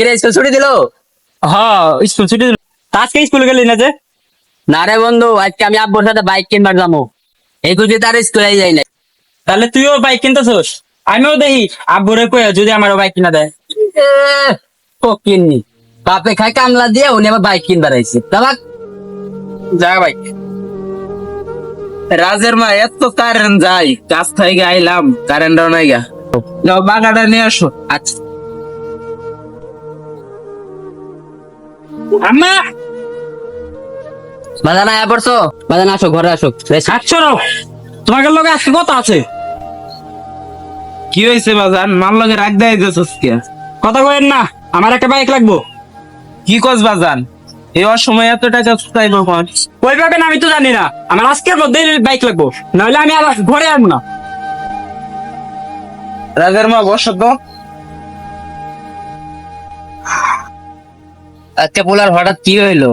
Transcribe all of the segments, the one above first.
কিরে স্কুল ছুটি দিলো? হ্যাঁ স্কুল ছুটি দিল। আজকে স্কুলে গেলি না যে? না রে বন্ধু আজকে আমি আব্বুর সাথে বাইক কিনবার যাব। এই খুঁজে তার স্কুলে যাই না তাহলে তুইও বাইক কিনতেছস? আমিও দেখি আব্বুরে কয়ে যদি আমারও বাইক কিনা দেয়। কিননি বাপে খাই কামলা দিয়ে উনি আবার বাইক কিনবার আইছে। তাবাক যা বাইক রাজের মা এত কারেন্ট যাই কাজ থেকে আইলাম কারেন্ট নাই গা। বাগাটা নিয়ে আসো। আচ্ছা। আম্মা! বাজান আয়া পড়ছো? বাজান আসো ঘরে আসো। আসছো না? তোমাকে লগে আজকে কথা আছে। কি হয়েছে বাজান? মার লগে রাখ দেয় কে কথা কইেন না আমার একটা বাইক লাগবো। কি কস বাজান? এই অসময় এত টাকা চাইব কোন? কই পাবেন আমি তো জানি না। আমার আজকের মধ্যে বাইক লাগবো। নাহলে আমি আর ঘরে আসব না। রাজার মা বসো তো। আজকে পোলার হঠাৎ কি হইল?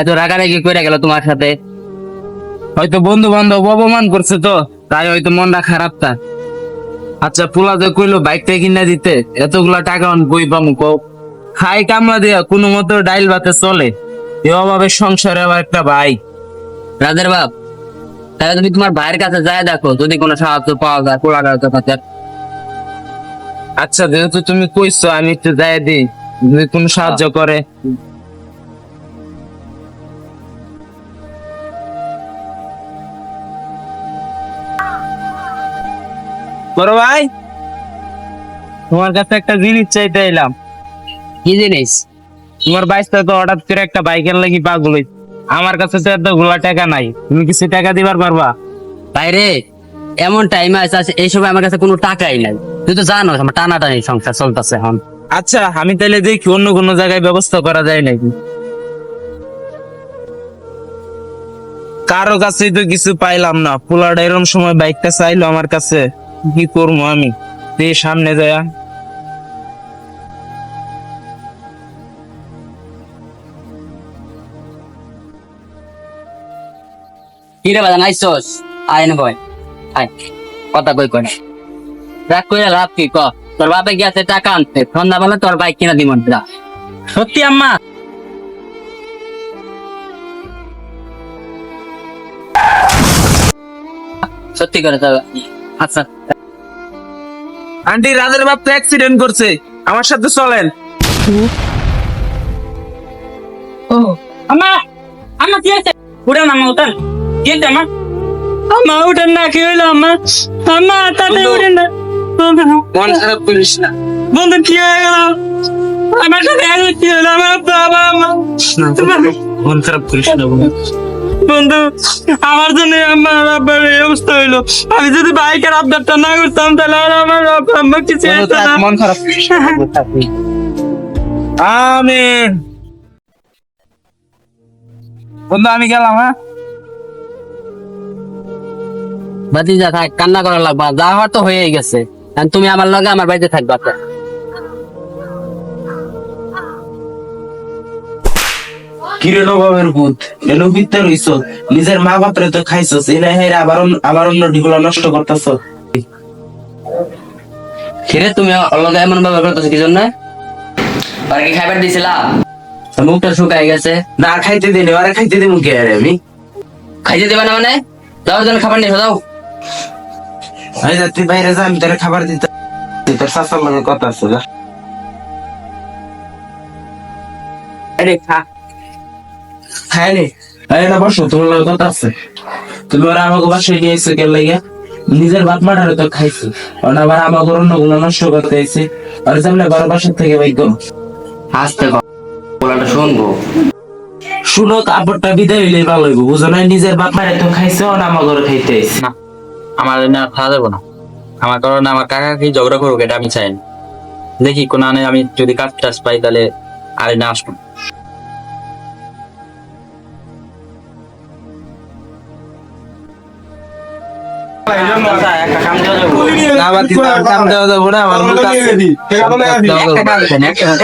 এত রাগারাগি করে গেল তোমার সাথে। হয়তো বন্ধু বান্ধব অপমান করছে তো তাই হয়তো মনটা খারাপ তার। আচ্ছা পোলা যে কইলো বাইকটা কিনা দিতে এতগুলা টাকা অন বই পামু কও? খাই কামলা দিয়া কোনো মতো ডাইল ভাতে চলে। এ অভাবে সংসারে আবার একটা ভাই। রাজের বাপ তাহলে তুমি তোমার ভাইয়ের কাছে যায় দেখো যদি কোনো সাহায্য পাওয়া যায় পোলার কাছে আচ্ছা যেহেতু তুমি কইছো আমি একটু যাই দিই যদি কোনো সাহায্য করে। বড় ভাই? তোমার কাছে একটা জিনিস চাইতে এলাম। কি জিনিস? তোমার বাইশটা তো হঠাৎ করে একটা বাইক বাইকের লাগি পাগল আমার কাছে তো এত গোলা টাকা নাই। তুমি কিছু টাকা দিবার পারবা? বাইরে এমন টাইম আছে এই সময় আমার কাছে কোনো টাকাই নাই। তুই তো জানো আমার টানা টানি সংসার চলতেছে এখন। আচ্ছা আমি তাহলে দেখি অন্য কোনো জায়গায় ব্যবস্থা করা যায় নাকি? কারও কাছেই তো কিছু পাইলাম না। পোলাটা এরম সময় বাইকটা চাইলো আমার কাছে। কি করব আমি? দিয়ে সামনে যায়। কি রে বাজান, আইসোস? আয় না কথা কই কই রাগ কইরা লাভ কি? ক, তোর বাপে গিয়েছে টাকা আনতে, সন্ধ্যা বেলা তোর বাইক কিনা দিব যা। সত্যি আম্মা? সত্যি করে আচ্ছা। আন্টি রাজের বাপ তো অ্যাক্সিডেন্ট করছে। আমার সাথে চলেন। ও আম্মা আম্মা কি আছে উঠেন আম্মা উঠেন। কি আছে আম্মা? উঠেন না কি হইল আম্মা? আম্মা তাতে উঠেন না। মন খারাপ করিস না। বন্ধু কি হয়ে গেল? আমার সাথে কি হলো আমার বাবা মা মন খারাপ করিস না বন্ধু। আমার জন্য আমার আব্বার এই অবস্থা হইল। আমি যদি বাইকের আবদারটা না করতাম তাহলে আর আমার আব্বা আম্মা কিছু হতো না। মন খারাপ। আমিন। বন্ধু আমি গেলাম হ্যাঁ? বাতিজা থাক কান্না করা লাগবা যা হওয়ার তো হয়েই গেছে। তুমি আমার লগে আমার বাড়িতে থাকবা। কিরে নবাবের ভূত? এলো রইছ নিজের মা বাপরে তো খাইছস এনে হেরে আবার আবার অন্য ডিগুলা নষ্ট করতেছ। কিরে তুমি আমার লগে এমন ভাবে করতেছো কি জন্য? আর কি খাইবার দিছিলাম মুখটা শুকাই গেছে। না খাইতে দিনে আরে খাইতে দিমু কে আরে আমি? খাইতে দেবে না মানে? যাও জন্য খাবার নিয়ে যাও। আই যা তুই বাইরে যা আমি তোর খাবার দিতে তোর শাসার লগে কথা আছে যা। আরে খা। আরে না বসো তোমার লগে কথা আছে। তুমি ওরা আমাকে বাসায় নিয়ে এসে কেন নিজের মাটারে তো খাইছি। আর আবার আমাকে অন্যগুলো নষ্ট করতে এসে আর বাসার থেকে আসতে বলাটা শুনব। শুনো কাপড়টা বিদায় হইলে ভালো হইব বুঝো না নিজের বাপ মারে তো খাইছে আর আমার ঘরে খাইতে না আমার না খাওয়া যাব না। আমার কারণে আমার কাকা কি ঝগড়া করুক এটা আমি চাই না। দেখি কোন আমি যদি কাজ টাজ পাই তাহলে আর না আসব। যাব? না কাম দেওয়া যাব না আমার মুখ আছে একটা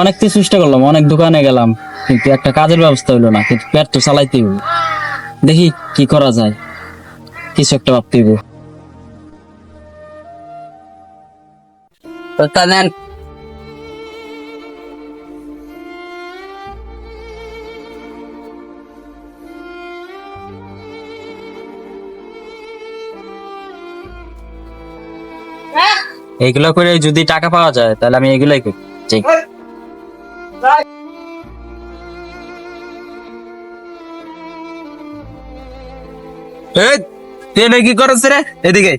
অনেক কিছু চেষ্টা করলাম অনেক দোকানে গেলাম কিন্তু একটা কাজের ব্যবস্থা হইল না কিন্তু পেট তো চালাইতেই হইল। দেখি কি করা যায় কিছু একটা ভাবতে হইব। তো নেন। এইগুলো করে যদি টাকা পাওয়া যায় তাহলে আমি এগুলাই করি। তুই কি করছ রে? এদিকে।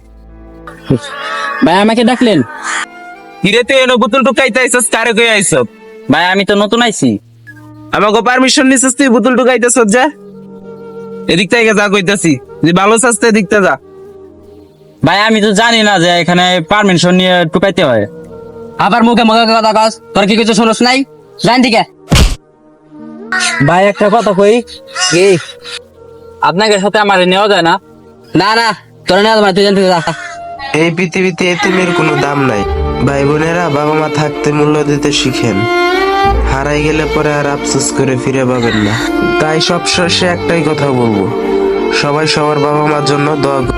ভাই আমাকে ডাকলেন? হিরে তুই এনে বোতল ঢুকাইতে আইছস? কারে কই আইছ ভাই আমি তো নতুন আইছি। আমাকে পারমিশন নিছিস তুই বোতল ঢুকাইতেছ যা। এদিক থেকে যা কইতাছি। যে ভালো সাজতে এদিকটা যা। ভাই আমি তো জানি না যে এখানে পারমিশন নিয়ে টুকাইতে হয়। আবার মুখে মুখে কথা কস। তোর কি কিছু শুনোস নাই? জান ঠিক ভাই একটা কথা কই? কি? আপনাকে সাথে আমার নেওয়া যায় না? না না তোর না তোমার তুই জান থেকে যা এই পৃথিবীতে এতিমের কোনো দাম নাই। ভাই বোনেরা বাবা মা থাকতে মূল্য দিতে শিখেন। হারাই গেলে পরে আর আফসোস করে ফিরে পাবেন না। তাই সব শেষে একটাই কথা বলব। সবাই সবার বাবা মার জন্য দোয়া